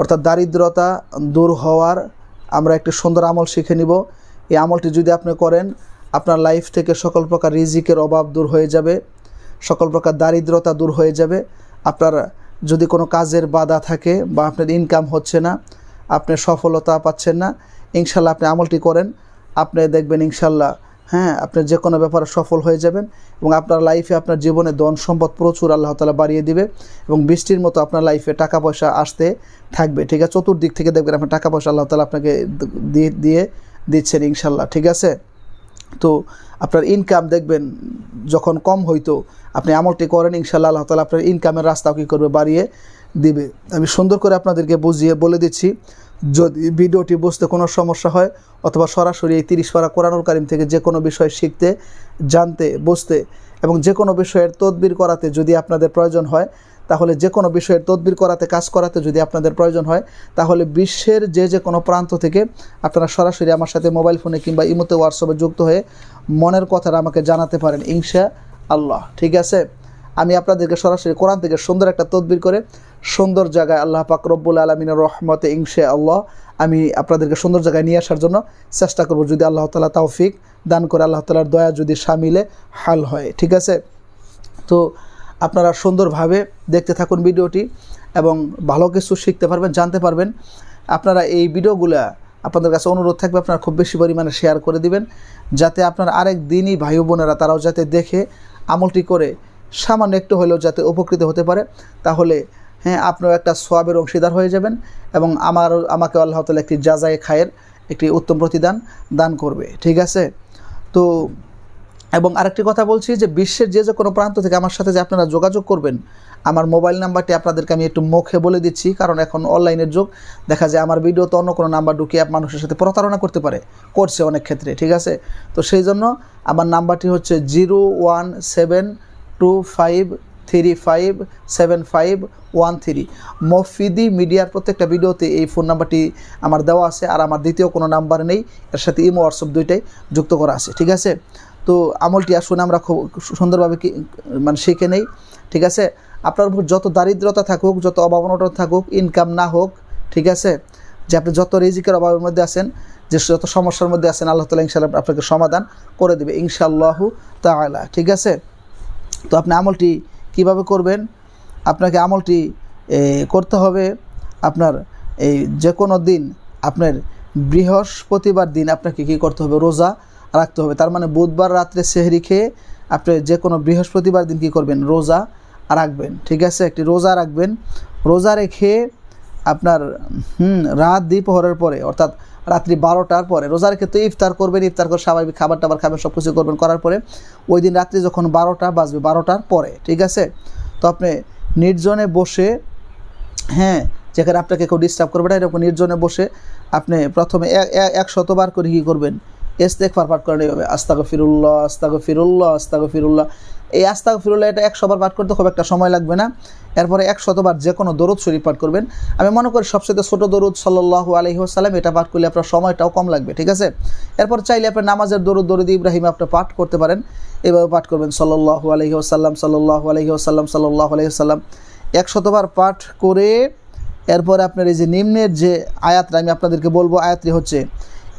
অর্থাৎ দারিদ্রতা দূর হওয়ার আমরা একটি সুন্দর আমল শিখে নিব। এই আমলটি যদি আপনি করেন, আপনার লাইফ থেকে সকল প্রকার রিজিকের অভাব দূর হয়ে যাবে, সকল প্রকার দারিদ্রতা দূর হয়ে যাবে। আপনার যদি কোনো কাজের বাধা থাকে বা আপনার ইনকাম হচ্ছে না, আপনি সফলতা পাচ্ছেন না, ইনশাল্লাহ আপনি আমলটি করেন। আপনি দেখবেন ইনশাল্লাহ হ্যাঁ আপনি যে কোনো ব্যাপারে সফল হয়ে যাবেন এবং আপনার লাইফে আপনার জীবনে ধন সম্পদ প্রচুর আল্লাহ তালা বাড়িয়ে দিবে এবং বৃষ্টির মতো আপনার লাইফে টাকা পয়সা আসতে থাকবে, ঠিক আছে? চতুর্দিক থেকে দেখবেন আপনার টাকা পয়সা আল্লাহ তালা আপনাকে দিয়ে দিয়ে দিচ্ছেন ইনশাল্লাহ ঠিক আছে? তো আপনার ইনকাম দেখবেন যখন কম হইতো, আপনি আমলটি করেন ইনশাল্লাহ আল্লাহ তালা আপনার ইনকামের রাস্তাও কী করবে, বাড়িয়ে দিবে। আমি সুন্দর করে আপনাদেরকে বুঝিয়ে বলে দিচ্ছি যদি ভিডিওটি বুঝতে কোনো সমস্যা হয় অথবা সরাসরি এই তিরিশ পারা কোরআনুল কারিম থেকে যে কোনো বিষয় শিখতে, জানতে, বুঝতে এবং যে কোনো বিষয়ের তদবির করাতে যদি আপনাদের প্রয়োজন হয়, তাহলে যে কোনো বিষয়ের তদবির করাতে, কাজ করাতে যদি আপনাদের প্রয়োজন হয়, তাহলে বিশ্বের যে যে কোনো প্রান্ত থেকে আপনারা সরাসরি আমার সাথে মোবাইল ফোনে কিংবা ইমোতে, হোয়াটসঅ্যাপে যুক্ত হয়ে মনের কথাটা আমাকে জানাতে পারেন ইনশা আল্লাহ ঠিক আছে? আমি আপনাদেরকে সরাসরি কোরআন থেকে সুন্দর একটা তদবির করে সুন্দর জায়গায় আল্লাহ পাক রব্বুল আলমিনের রহমতে ইংশে আল্লাহ আমি আপনাদেরকে সুন্দর জায়গায় নিয়ে আসার জন্য চেষ্টা করব যদি আল্লাহ তালা তাওফিক দান করে, আল্লাহ তালার দয়া যদি সামিলে হাল হয়, ঠিক আছে? তো আপনারা সুন্দরভাবে দেখতে থাকুন ভিডিওটি এবং ভালো কিছু শিখতে পারবেন, জানতে পারবেন। আপনারা এই ভিডিওগুলা আপনাদের কাছে অনুরোধ থাকবে, আপনারা খুব বেশি পরিমাণে শেয়ার করে দিবেন, যাতে আপনার আরেক দিনই ভাই বোনেরা তারাও যাতে দেখে আমলটি করে, সামান্য একটু হলেও যাতে উপকৃত হতে পারে। তাহলে হ্যাঁ আপনিও একটা সোয়াবের অংশীদার হয়ে যাবেন এবং আমার, আমাকে আল্লাহ তালা একটি যাজাই খায়ের একটি উত্তম প্রতিদান দান করবে, ঠিক আছে? তো, এবং আরেকটি কথা বলছি যে বিশ্বের যে যে কোনো প্রান্ত থেকে আমার সাথে যে আপনারা যোগাযোগ করবেন, আমার মোবাইল নাম্বারটি আপনাদেরকে আমি একটু মুখে বলে দিচ্ছি, কারণ এখন অনলাইনের যুগ, দেখা যায় আমার ভিডিও তো অন্য কোনো নাম্বার ঢুকিয়ে মানুষের সাথে প্রতারণা করতে পারে, করছে অনেক ক্ষেত্রে, ঠিক আছে? তো সেই জন্য আমার নাম্বারটি হচ্ছে zero one seven two five three five seven five one three মফিদি মিডিয়ার প্রত্যেকটা ভিডিওতে এই ফোন নাম্বারটি আমার দেওয়া আছে আর আমার দ্বিতীয় কোনো নাম্বার নেই। এর সাথে ইমো হোয়াটসঅ্যাপ দুইটাই যুক্ত করা আছে, ঠিক আছে? তো আমলটি আসলে আমরা খুব সুন্দরভাবে মানে শিখে নেই, ঠিক আছে? আপনার উপর যত দারিদ্রতা থাকুক, যত অভাবনতা থাকুক ইনকাম না হোক, ঠিক আছে? যে আপনি যত রিজিকের অভাবের মধ্যে আছেন, যে যত সমস্যার মধ্যে আছেন, আল্লাহ তালা ইনশাল্লাহ আপনাকে সমাধান করে দেবে, ইনশাআল্লাহু তালা ঠিক আছে? তো আপনি আমলটি কীভাবে করবেন? আপনাকে আমলটি করতে হবে। আপনার এই যে কোনো দিন আপনার বৃহস্পতিবার দিন আপনাকে কি করতে হবে? রোজা রাখতে হবে। তার মানে বুধবার রাত্রে সেহরি খেয়ে আপনি যে কোনো বৃহস্পতিবার দিন কী করবেন? রোজা রাখবেন। ঠিক আছে? একটি রোজা রাখবেন। রোজা রেখে আপনার, হুম, রাত দ্বিপহরের পরে, অর্থাৎ রাত্রি বারোটার পরে। রোজার ক্ষেত্রে ইফতার করবেন, ইফতার করে স্বাভাবিক খাবার টাবার খাবেন সব কিছু করবেন, করার পরে ওই দিন রাত্রি যখন বারোটা বাজবে, বারোটার পরে, ঠিক আছে? তো আপনি নির্জনে বসে হ্যাঁ যেখানে আপনাকে কেউ ডিস্টার্ব করবে না, এরকম নির্জনে বসে আপনি প্রথমে এক শতবার করে কী করবেন? এস্তেকফার পাঠ করেন এইভাবে। আস্তাগ ফিরুল্লাহ আস্তাগ ফিরুল্লাহ আস্তাগ ফিরুল্লাহ এই আস্তাগ ফিরুল্লাহ এটা একশোবার পাঠ করতে খুব একটা সময় লাগবে না। এরপরে একশতবার যে কোনো দরুদ শরীফ পাঠ করবেন। আমি মনে করি সবচেয়ে ছোটো দরুদ সাল্লাহ আলহিহাসাল্লাম এটা পাঠ করলে আপনার সময়টাও কম লাগবে, ঠিক আছে? এরপর চাইলে আপনি নামাজের দরুদ দরুদ ইব্রাহিম আপনি পাঠ করতে পারেন। এভাবে পাঠ করবেন সাল্লাহ আলহিহাসাল্লাম সাল্লাহ আলহিহাসাল্লাম সাল্লাহ আলহিহাসাল্লাম একশতবার পাঠ করে এরপরে আপনার এই যে নিম্নের যে আয়াতটা আমি আপনাদেরকে বলব, আয়াতটি হচ্ছে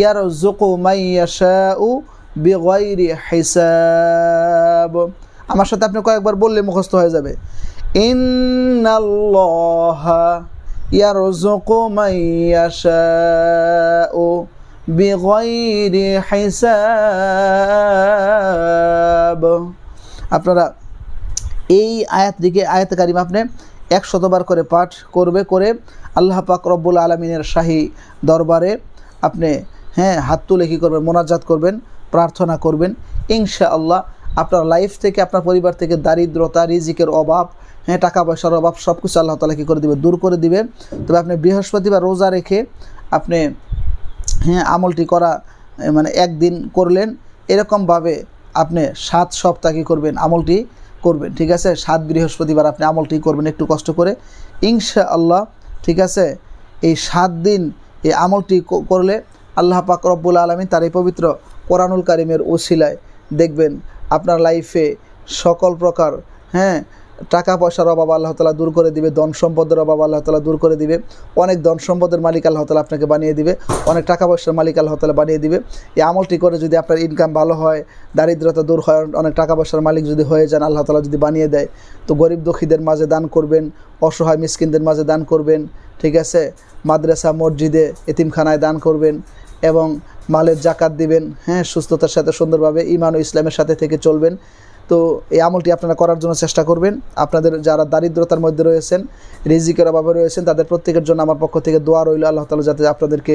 ইয়ারজুকু মাইয়াশাউ বেগৈরি হিসাব। আমার সাথে আপনি কয়েকবার বললে মুখস্থ হয়ে যাবে। ইন্নাল্লাহ ইয়ারজুকু মাইয়াশাউ বেগৈরি হিসাব। আপনারা এই আয়াত দিকে, আয়াত কারিম আপনি একশতবার করে পাঠ করবে, করে আল্লাহ পাক রব্বুল আলমিনের শাহী দরবারে আপনি হ্যাঁ হাত তুলে কী করবেন? মোনাজাত করবেন, প্রার্থনা করবেন। ইনশা আল্লাহ আপনার লাইফ থেকে, আপনার পরিবার থেকে দারিদ্রতা, রিজিকের অভাব হ্যাঁ টাকা পয়সার অভাব সব কিছু আল্লাহ তালা কী করে দিবে? দূর করে দিবে। তবে আপনি বৃহস্পতিবার রোজা রেখে আপনি হ্যাঁ আমলটি করা মানে একদিন করলেন, এরকমভাবে আপনি সাত সপ্তাহ কী করবেন? আমলটি করবেন, ঠিক আছে? সাত বৃহস্পতিবার আপনি আমলটি করবেন একটু কষ্ট করে। ইনশা আল্লাহ ঠিক আছে? এই সাত দিন এই আমলটি করলে আল্লাহ পাক রব্বুল আলমী তার এই পবিত্র কোরআনুল কারিমের ওসিলায় দেখবেন আপনার লাইফে সকল প্রকার হ্যাঁ টাকা পয়সার অভাব আল্লাহ তালা দূর করে দিবে, ধন সম্পদের অভাব আল্লাহ তালা দূর করে দিবে, অনেক ধন সম্পদের মালিক আল্লাহ তালা আপনাকে বানিয়ে দিবে, অনেক টাকা পয়সার মালিক আল্লাহ তালা বানিয়ে দিবে। এই আমলটি করে যদি আপনার ইনকাম ভালো হয়, দারিদ্রতা দূর হয়, অনেক টাকা পয়সার মালিক যদি হয়ে যান আল্লাহ তালা যদি বানিয়ে দেয়, তো গরিব দুঃখীদের মাঝে দান করবেন, অসহায় মিসকিনদের মাঝে দান করবেন, ঠিক আছে? মাদ্রাসা, মসজিদে, এতিমখানায় দান করবেন এবং মালের জাকাত দিবেন। হ্যাঁ সুস্থতার সাথে সুন্দরভাবে ইমান ও ইসলামের সাথে থেকে চলবেন। তো এই আমলটি আপনারা করার জন্য চেষ্টা করবেন। আপনাদের যারা দারিদ্রতার মধ্যে রয়েছেন, রিজিকের অভাবে রয়েছেন, তাদের প্রত্যেকের জন্য আমার পক্ষ থেকে দোয়া রইল আল্লাহ তালা যাতে আপনাদেরকে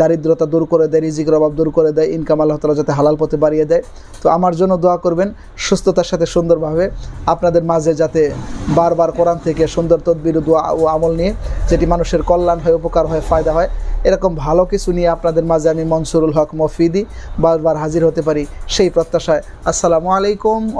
দারিদ্রতা দূর করে দেয়, রিজিকের অভাব দূর করে দেয় ইনকাম আল্লাহ তালা যাতে হালাল পথে বাড়িয়ে দেয়। তো আমার জন্য দোয়া করবেন সুস্থতার সাথে সুন্দরভাবে আপনাদের মাঝে যাতে বারবার কোরআন থেকে সুন্দর তদবির, দোয়া ও আমল নিয়ে যেটি মানুষের কল্যাণ হয়, উপকার হয়, ফায়দা হয়, এরকম ভালো কিছু নিয়ে আপনাদের মাঝে আমি মনসুরুল হক মফিদি বারবার হাজির হতে পারি সেই প্রত্যাশায়। আসসালামু আলাইকুম